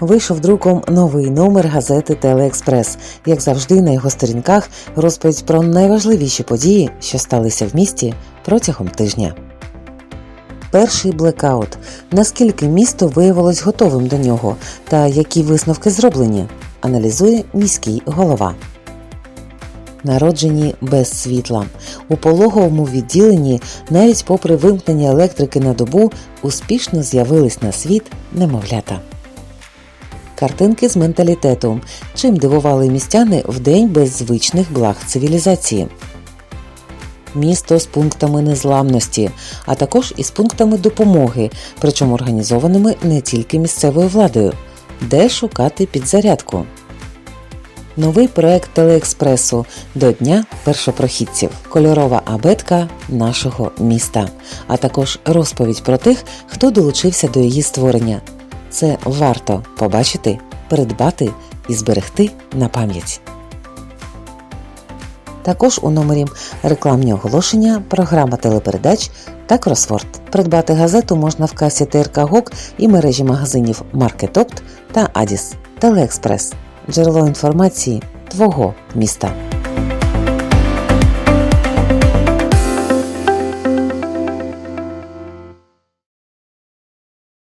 Вийшов друком новий номер газети Телеекспрес. Як завжди, на його сторінках розповідь про найважливіші події, що сталися в місті протягом тижня. Перший блекаут. Наскільки місто виявилось готовим до нього та які висновки зроблені, аналізує міський голова. Народжені без світла. У пологовому відділенні, навіть попри вимкнення електрики на добу, успішно з'явились на світ немовлята. Картинки з менталітету. Чим дивували містяни в день без звичних благ цивілізації. Місто з пунктами незламності, а також із пунктами допомоги, причому організованими не тільки місцевою владою, де шукати підзарядку. Новий проект Телеекспресу до Дня першопрохідців, кольорова абетка нашого міста, а також розповідь про тих, хто долучився до її створення. Це варто побачити, придбати і зберегти на пам'ять. Також у номері рекламні оголошення, програма телепередач та кросворд. Придбати газету можна в касі ТРК ГОК і мережі магазинів Маркетопт та Адіс. Телеекспрес джерело інформації твого міста.